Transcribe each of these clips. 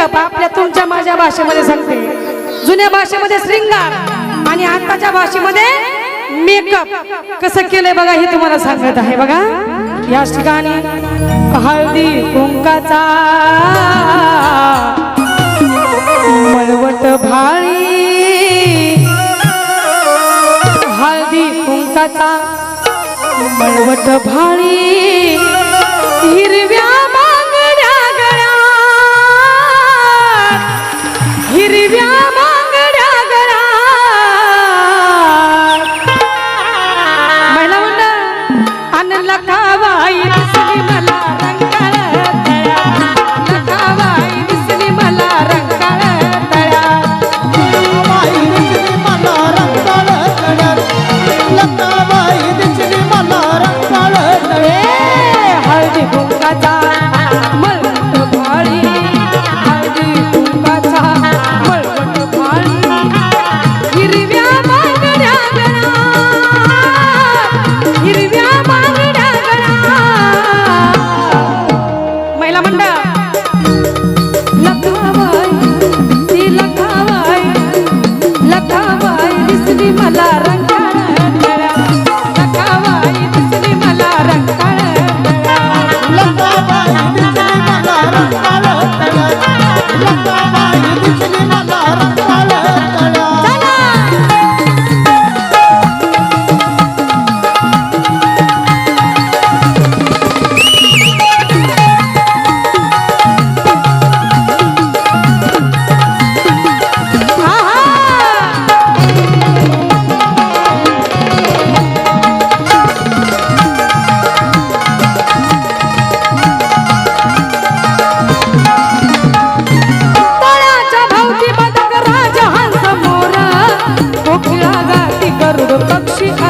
Makeup आपल्या तुमच्या माझ्या भाषेमध्ये सांगते. जुन्या भाषेमध्ये श्रृंगार आणि आताच्या भाषेमध्ये मेकअप कसं केलंय बघा हे तुम्हाला सांगत आहे बघा. या ठिकाणी हळदी कुंकाचा मळवट भाळी. हळदी कुंकाचा मळवट भाळी. हिरव्या escribir. la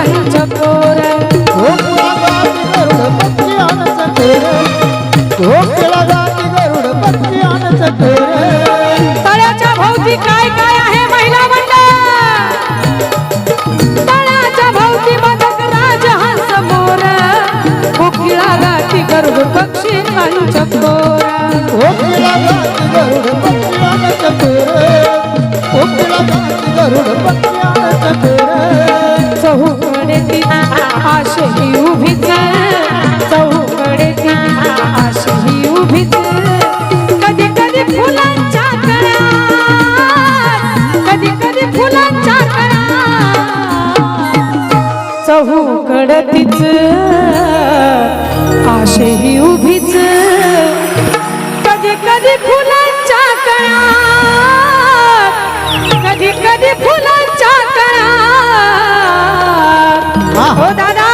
marcha. कधी फुलांच्या कळा कधी कधी फुलांच्या कळा हो दादा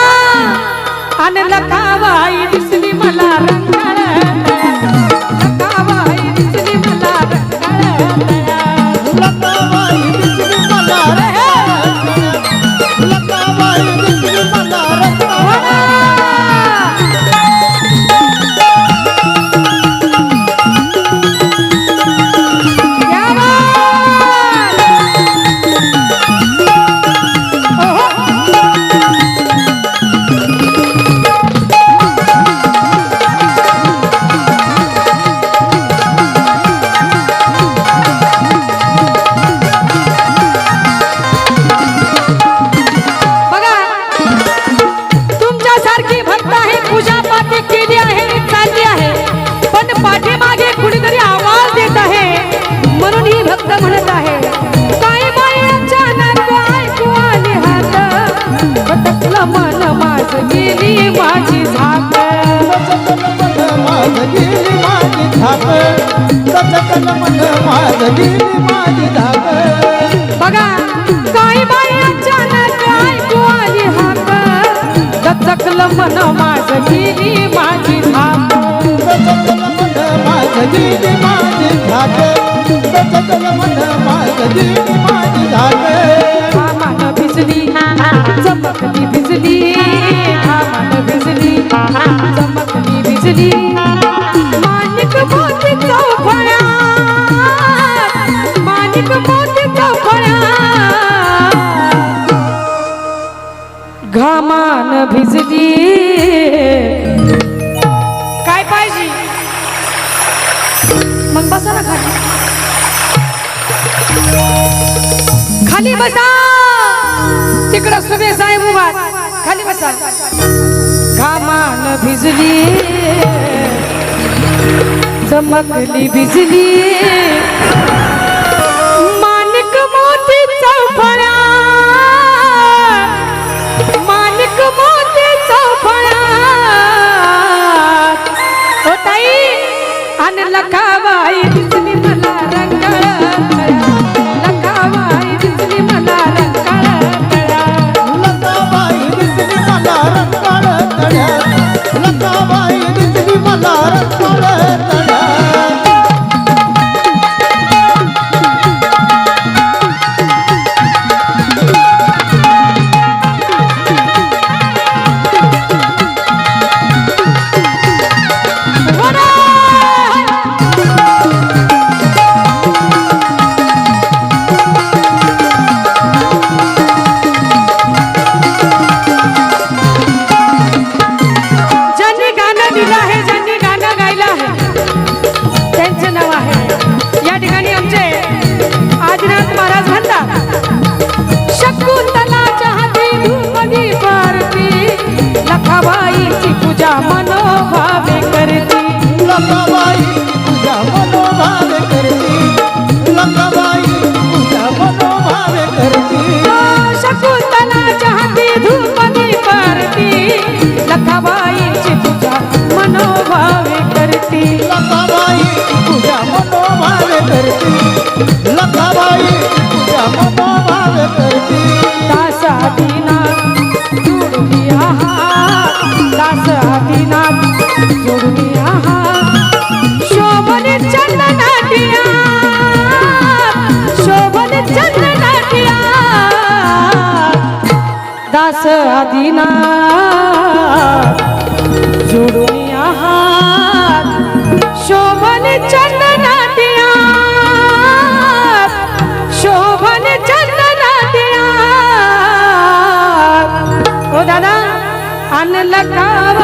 अन लखावाई दिसली मला. गेली माझी झाप. माझ गेली माझी झाप कचकन मन माझ गेली माझी धाप बघा काय बाई अचानक ऐकू आली हाप कचकल मन माझ गेली माझी धाप कचकल मन माझ गेली माझी धाप कचकल मन माझ गेली चमकली माणिक मोती माणिक मोती घामान भिजली. काय पाहिजे मग बसा ना खाली. खाली बसा. तिकडं सुबे साहेब उभा खाली बसा. घामान भिजली चमकली भिजली Hallelujah. दास आदिनाथ जोडून आहात. शोभन चंदनाटिया ಕಾವ